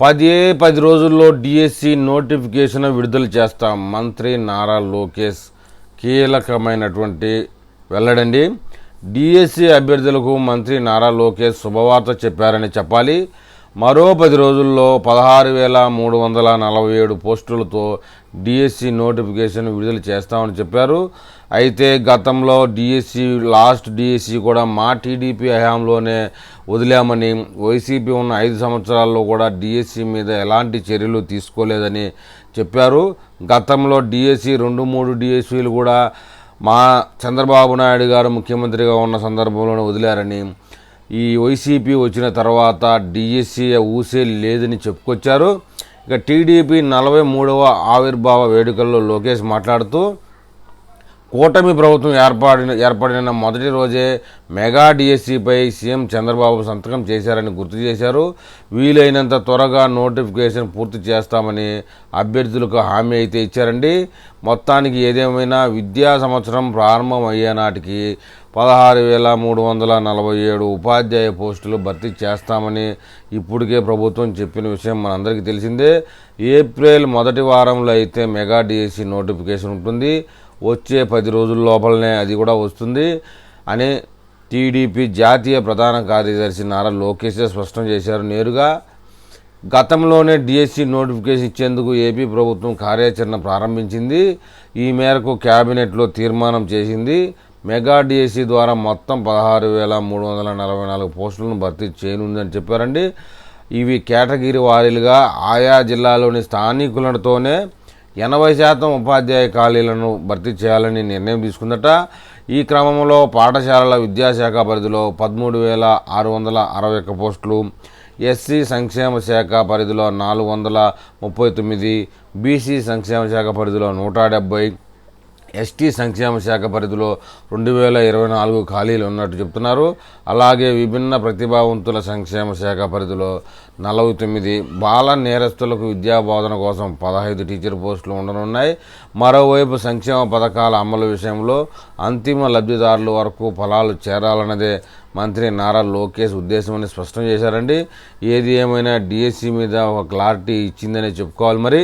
పదే పది రోజుల్లో డిఎస్సి నోటిఫికేషన్ విడుదల చేస్తాం మంత్రి నారా లోకేష్ కీలకమైనటువంటి వెళ్ళడండి డిఎస్సి అభ్యర్థులకు మంత్రి నారా లోకేష్ శుభవార్త చెప్పారని చెప్పాలి. మరో పది రోజుల్లో పదహారు వేల మూడు వందల నలభై ఏడు పోస్టులతో డిఎస్సి నోటిఫికేషన్ విడుదల చేస్తామని చెప్పారు. అయితే గతంలో డిఎస్సి లాస్ట్ డిఎస్సి కూడా మా టీడీపీ హయాంలోనే వదిలామని వైసీపీ ఉన్న ఐదు సంవత్సరాల్లో కూడా డిఎస్సి మీద ఎలాంటి చర్యలు తీసుకోలేదని చెప్పారు. గతంలో డిఎస్సి రెండు మూడు డిఎస్సీలు కూడా మా చంద్రబాబు నాయుడు గారు ముఖ్యమంత్రిగా ఉన్న సందర్భంలోనే వదిలారని ఈ వైసీపీ వచ్చిన తర్వాత డిఎస్సీ ఊసే లేదని చెప్పుకొచ్చారు. ఇక టీడీపీ నలభై మూడవ ఆవిర్భావ వేడుకల్లో లోకేష్ మాట్లాడుతూ కూటమి ప్రభుత్వం ఏర్పడిన ఏర్పడిన మొదటి రోజే మెగా డిఎస్సిపై సీఎం చంద్రబాబు సంతకం చేశారని గుర్తు చేశారు. వీలైనంత త్వరగా నోటిఫికేషన్ పూర్తి చేస్తామని అభ్యర్థులకు హామీ అయితే ఇచ్చారండి. మొత్తానికి ఏదేమైనా విద్యా సంవత్సరం ప్రారంభం అయ్యే నాటికి పదహారు వేల మూడు వందల నలభై ఏడు ఉపాధ్యాయ పోస్టులు భర్తీ చేస్తామని ఇప్పటికే ప్రభుత్వం చెప్పిన విషయం మనందరికీ తెలిసిందే. ఏప్రిల్ మొదటి వారంలో అయితే మెగా డిఎస్సి నోటిఫికేషన్ ఉంటుంది. వచ్చే పది రోజుల లోపలనే అది కూడా వస్తుంది అని టీడీపీ జాతీయ ప్రధాన కార్యదర్శి నారా లోకేష్ స్పష్టం చేశారు నేరుగా. గతంలోనే డిఎస్సి నోటిఫికేషన్ ఇచ్చేందుకు ఏపీ ప్రభుత్వం కార్యాచరణ ప్రారంభించింది. ఈ మేరకు క్యాబినెట్లో తీర్మానం చేసింది. మెగా డిఎస్సి ద్వారా మొత్తం పదహారు వేల మూడు వందల నలభై నాలుగు పోస్టులను భర్తీ చేయనుందని చెప్పారండి. ఇవి కేటగిరీ వారీలుగా ఆయా జిల్లాలోని స్థానికులతోనే ఎనభై శాతం ఉపాధ్యాయ ఖాళీలను భర్తీ చేయాలని నిర్ణయం తీసుకుందట. ఈ క్రమంలో పాఠశాలల విద్యాశాఖ పరిధిలో పదమూడు వేల ఆరు వందల అరవై ఒక్క పోస్టులు ఎస్సీ సంక్షేమ శాఖ పరిధిలో నాలుగు వందల ముప్పై తొమ్మిది బీసీ సంక్షేమ శాఖ పరిధిలో నూట డెబ్బై ఎస్టీ సంక్షేమ శాఖ పరిధిలో రెండు వేల ఇరవై నాలుగు ఖాళీలు ఉన్నట్టు చెప్తున్నారు. అలాగే విభిన్న ప్రతిభావంతుల సంక్షేమ శాఖ పరిధిలో నలభై తొమ్మిది బాల నేరస్తులకు విద్యా బోధన కోసం పదహైదు టీచర్ పోస్టులు ఉండనున్నాయి. మరోవైపు సంక్షేమ పథకాల అమలు విషయంలో అంతిమ లబ్ధిదారుల వరకు ఫలాలు చేరాలన్నదే మంత్రి నారా లోకేష్ ఉద్దేశమని స్పష్టం చేశారండి. ఏది ఏమైనా డిఎస్సి మీద ఒక క్లారిటీ ఇచ్చిందనే చెప్పుకోవాలి మరి.